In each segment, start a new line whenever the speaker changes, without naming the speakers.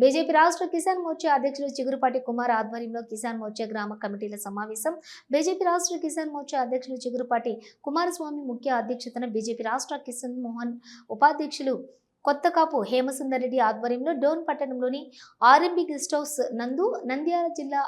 BJP రాష్ట్ర కిసాన్ మోర్చా అధ్యక్షులు చిగురుపాటి కుమార్ ఆధ్వర్యంలో కిసాన్ మోర్చా గ్రామ కమిటీల సమావేశం. బీజేపీ రాష్ట్ర కిసాన్ మోర్చా అధ్యక్షులు చిగురుపాటి కుమారస్వామి ముఖ్య అధ్యక్షతన బీజేపీ రాష్ట్ర కిసాన్ మోహన్ ఉపాధ్యక్షులు కొత్తకాపు హేమసుందర్ రెడ్డి ఆధ్వర్యంలో డోన్ పట్టణంలోని ఆర్ఎంబి గెస్ట్ హౌస్ నందు నంద్యాల జిల్లా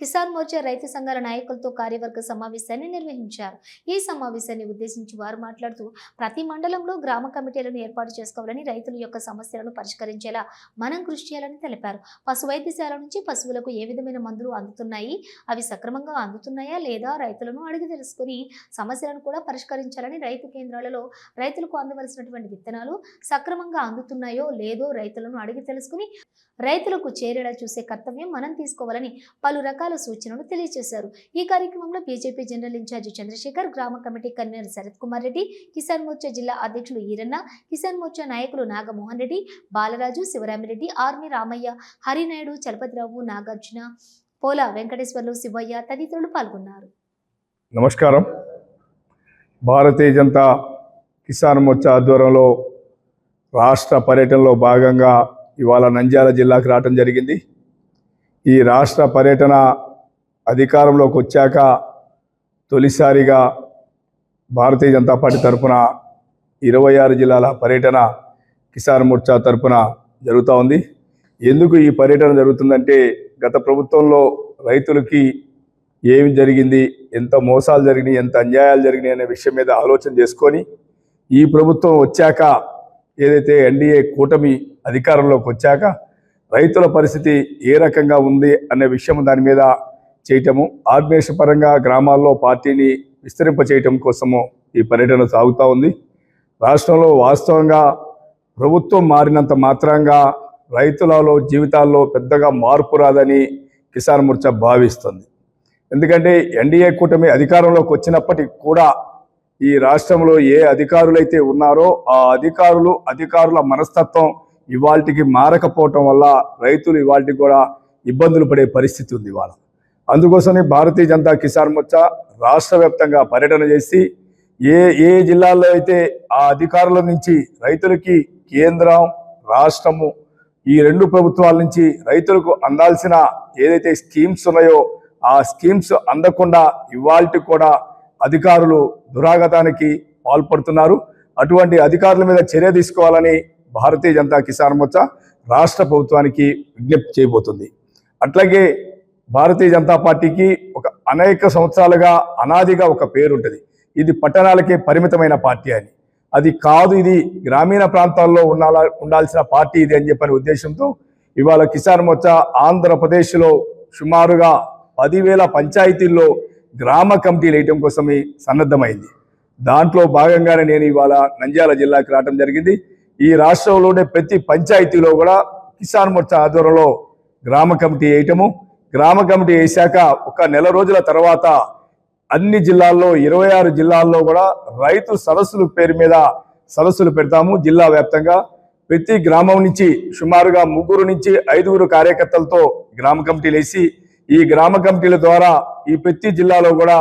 కిసాన్ మోర్చా రైతు సంఘాల నాయకులతో కార్యవర్గ సమావేశాన్ని నిర్వహించారు. ఈ సమావేశాన్ని ఉద్దేశించి వారు మాట్లాడుతూ ప్రతి మండలంలో గ్రామ కమిటీలను ఏర్పాటు చేసుకోవాలని రైతుల యొక్క సమస్యలను పరిష్కరించేలా మనం కృషి చేయాలని తెలిపారు. పశు వైద్యశాల నుంచి పశువులకు ఏ విధమైన మందులు అందుతున్నాయి? అవి సక్రమంగా అందుతున్నాయా లేదా? రైతులను అడిగి తెలుసుకుని సమస్యలను కూడా పరిష్కరించాలని రైతు కేంద్రాలలో రైతులకు అందవలసినటువంటి విత్తనాలు సక్రమంగా అందుతున్నాయో లేదో రైతులను అడిగి తెలుసుకుని రైతులకు చేరేలా చూసే కర్తవ్యం మనం తీసుకోవాలని పలు రకాల సూచనలు తెలియజేశారు. ఈ కార్యక్రమంలో బీజేపీ జనరల్ ఇన్ఛార్జి చంద్రశేఖర్ గ్రామ కమిటీ కన్వీనర్ శరత్ కుమార్ రెడ్డి కిసాన్ మోర్చా జిల్లా అధ్యక్షులు ఈరన్న కిసాన్ మోర్చా నాయకులు నాగమోహన్ రెడ్డి బాలరాజు శివరామిరెడ్డి ఆర్మీ రామయ్య హరినాయుడు చలపతిరావు నాగార్జున పోల వెంకటేశ్వర్లు శివయ్య తదితరులు పాల్గొన్నారు.
నమస్కారం. భారతీయ జనతా కిసాన్ మోర్చా ఆధ్వర్యంలో రాష్ట్ర పర్యటనలో భాగంగా ఇవాళ నంద్యాల జిల్లాకు రావటం జరిగింది. ఈ రాష్ట్ర పర్యటన అధికారంలోకి వచ్చాక తొలిసారిగా భారతీయ జనతా పార్టీ తరఫున ఇరవై ఆరు జిల్లాల పర్యటన కిసాన్ మోర్చా తరఫున జరుగుతూ ఉంది. ఎందుకు ఈ పర్యటన జరుగుతుందంటే గత ప్రభుత్వంలో రైతులకి ఏమి జరిగింది ఎంత మోసాలు జరిగినాయి ఎంత అన్యాయాలు జరిగినాయి అనే విషయం మీద ఆలోచన చేసుకొని ఈ ప్రభుత్వం వచ్చాక ఏదైతే ఎన్డీఏ కూటమి అధికారంలోకి వచ్చాక రైతుల పరిస్థితి ఏ రకంగా ఉంది అనే విషయం దాని మీద చేయటము ఆర్గనైజేషన్ గ్రామాల్లో పార్టీని విస్తరింప చేయటం కోసము ఈ పర్యటన సాగుతూ ఉంది. రాష్ట్రంలో వాస్తవంగా ప్రభుత్వం మారినంత మాత్రంగా రైతులలో జీవితాల్లో పెద్దగా మార్పు రాదని కిసాన్ మోర్చా భావిస్తుంది. ఎందుకంటే ఎన్డీఏ కూటమి అధికారంలోకి వచ్చినప్పటికి కూడా ఈ రాష్ట్రంలో ఏ అధికారులైతే ఉన్నారో ఆ అధికారులు అధికారుల మనస్తత్వం ఇవాళకి మారకపోవటం వల్ల రైతులు ఇవాళకి కూడా ఇబ్బందులు పడే పరిస్థితి ఉంది వాళ్ళ అందుకోసమే భారతీయ జనతా కిసాన్ మోర్చా రాష్ట్ర వ్యాప్తంగా పర్యటన చేసి ఏ ఏ జిల్లాల్లో అయితే ఆ అధికారుల నుంచి రైతులకి కేంద్రం రాష్ట్రము ఈ రెండు ప్రభుత్వాల నుంచి రైతులకు అందాల్సిన ఏదైతే స్కీమ్స్ ఉన్నాయో ఆ స్కీమ్స్ అందకుండా ఇవాల్టి కూడా అధికారులు దురాగతానికి పాల్పడుతున్నారు. అటువంటి అధికారుల మీద చర్య తీసుకోవాలని భారతీయ జనతా కిసాన్ మోర్చా రాష్ట్ర ప్రభుత్వానికి విజ్ఞప్తి చేయబోతుంది. అట్లాగే భారతీయ జనతా పార్టీకి ఒక అనేక సంవత్సరాలుగా అనాదిగా ఒక పేరు ఉంటుంది ఇది పట్టణాలకే పరిమితమైన పార్టీ అని. అది కాదు ఇది గ్రామీణ ప్రాంతాల్లో ఉండాల ఉండాల్సిన పార్టీ ఇది అని చెప్పని ఉద్దేశంతో ఇవాళ కిసాన్ మోర్చా ఆంధ్రప్రదేశ్లో సుమారుగా పదివేల పంచాయతీల్లో గ్రామ కమిటీలు వేయటం కోసమే సన్నద్ధమైంది. దాంట్లో భాగంగానే నేను ఇవాళ నంద్యాల జిల్లాకి రావడం జరిగింది. ఈ రాష్ట్రంలోనే ప్రతి పంచాయతీలో కూడా కిసాన్ మోర్చా ఆధ్వర్యంలో గ్రామ కమిటీ వేయటము గ్రామ కమిటీ వేశాక ఒక నెల రోజుల తర్వాత అన్ని జిల్లాల్లో ఇరవై ఆరు జిల్లాల్లో కూడా రైతు సదస్సుల పేరు మీద సదస్సులు పెడతాము జిల్లా వ్యాప్తంగా. ప్రతి గ్రామం నుంచి సుమారుగా ముగ్గురు నుంచి ఐదుగురు కార్యకర్తలతో గ్రామ కమిటీలు వేసి ఈ గ్రామ కమిటీల ద్వారా ఈ ప్రతి జిల్లాలో కూడా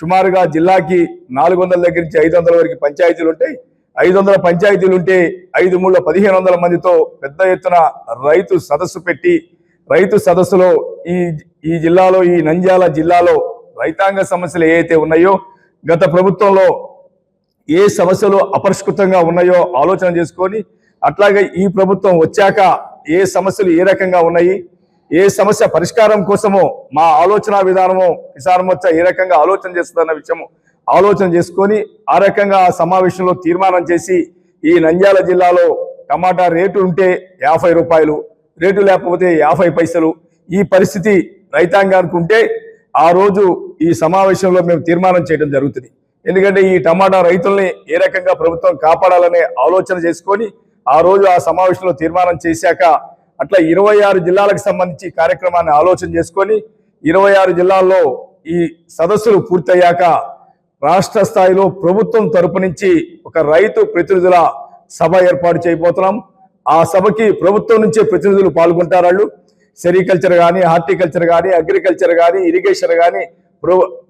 సుమారుగా జిల్లాకి నాలుగు వందల దగ్గర నుంచి ఐదు వందల వరకు పంచాయతీలు ఉంటాయి. ఐదు వందల పంచాయతీలు ఉంటే ఐదు మూడు పదిహేను వందల మందితో పెద్ద ఎత్తున రైతు సదస్సు పెట్టి రైతు సదస్సులో ఈ ఈ జిల్లాలో ఈ నంద్యాల జిల్లాలో రైతాంగ సమస్యలు ఏవైతే ఉన్నాయో గత ప్రభుత్వంలో ఏ సమస్యలు అపరిష్కృతంగా ఉన్నాయో ఆలోచన చేసుకొని అట్లాగే ఈ ప్రభుత్వం వచ్చాక ఏ సమస్యలు ఏ రకంగా ఉన్నాయి ఏ సమస్య పరిష్కారం కోసమో మా ఆలోచన విధానము కిసాన్ మోర్చా ఏ రకంగా ఆలోచన చేస్తుందన్న విషయము ఆలోచన చేసుకొని ఆ రకంగా ఆ సమావేశంలో తీర్మానం చేసి ఈ నంద్యాల జిల్లాలో టమాటా రేటు ఉంటే యాభై రూపాయలు రేటు లేకపోతే యాభై పైసలు ఈ పరిస్థితి రైతాంగానికి ఉంటే ఆ రోజు ఈ సమావేశంలో మేము తీర్మానం చేయడం జరుగుతుంది. ఎందుకంటే ఈ టమాటా రైతుల్ని ఏ రకంగా ప్రభుత్వం కాపాడాలనే ఆలోచన చేసుకొని ఆ రోజు ఆ సమావేశంలో తీర్మానం చేశాక అట్లా ఇరవై ఆరు జిల్లాలకు సంబంధించి కార్యక్రమాన్ని ఆలోచన చేసుకొని ఇరవై ఆరు జిల్లాల్లో ఈ సదస్సులు పూర్తయ్యాక రాష్ట్ర స్థాయిలో ప్రభుత్వం తరపు నుంచి ఒక రైతు ప్రతినిధుల సభ ఏర్పాటు చేయబోతున్నాం. ఆ సభకి ప్రభుత్వం నుంచే ప్రతినిధులు పాల్గొంటారు వాళ్ళు. సెరికల్చర్ కానీ హార్టికల్చర్ కానీ అగ్రికల్చర్ కానీ ఇరిగేషన్ కానీ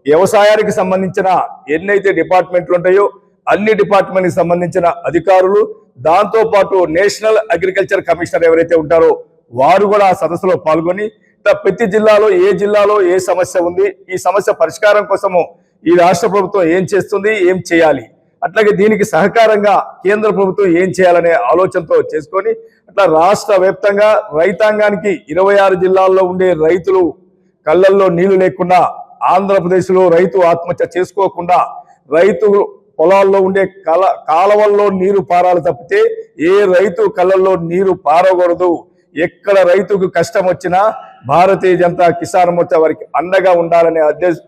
వ్యవసాయానికి సంబంధించిన ఎన్నైతే డిపార్ట్మెంట్లు ఉంటాయో అన్ని డిపార్ట్మెంట్కి సంబంధించిన అధికారులు దాంతో పాటు నేషనల్ అగ్రికల్చర్ కమిషనర్ ఎవరైతే ఉంటారో వారు కూడా ఆ సదస్సులో పాల్గొని ప్రతి జిల్లాలో ఏ జిల్లాలో ఏ సమస్య ఉంది ఈ సమస్య పరిష్కారం కోసము ఈ రాష్ట్ర ప్రభుత్వం ఏం చేస్తుంది ఏం చేయాలి? అట్లాగే దీనికి సహకారంగా కేంద్ర ప్రభుత్వం ఏం చేయాలనే ఆలోచనతో చేసుకొని అట్లా రాష్ట్ర వ్యాప్తంగా రైతాంగానికి ఇరవై ఆరు జిల్లాల్లో ఉండే రైతులు కళ్ళల్లో నీళ్ళు లేకుండా ఆంధ్రప్రదేశ్లో రైతు ఆత్మహత్య చేసుకోకుండా రైతు పొలాల్లో ఉండే కల కాలవల్లో నీరు పారాలి తప్పితే ఏ రైతు కళ్ళల్లో నీరు పారకూడదు. ఎక్కడ రైతుకు కష్టం వచ్చినా భారతీయ జనతా కిసాన్ మోర్చా వారికి అండగా ఉండాలనే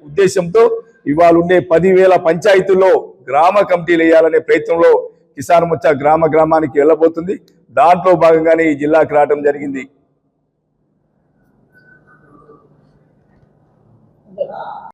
ఉద్దేశంతో ఇవాళ ఉండే పదివేల పంచాయతీల్లో గ్రామ కమిటీలు వేయాలనే ప్రయత్నంలో కిసాన్ ముచ్చ గ్రామ గ్రామానికి వెళ్ళబోతుంది. దాంట్లో భాగంగానే ఈ జిల్లాకు రావడం జరిగింది.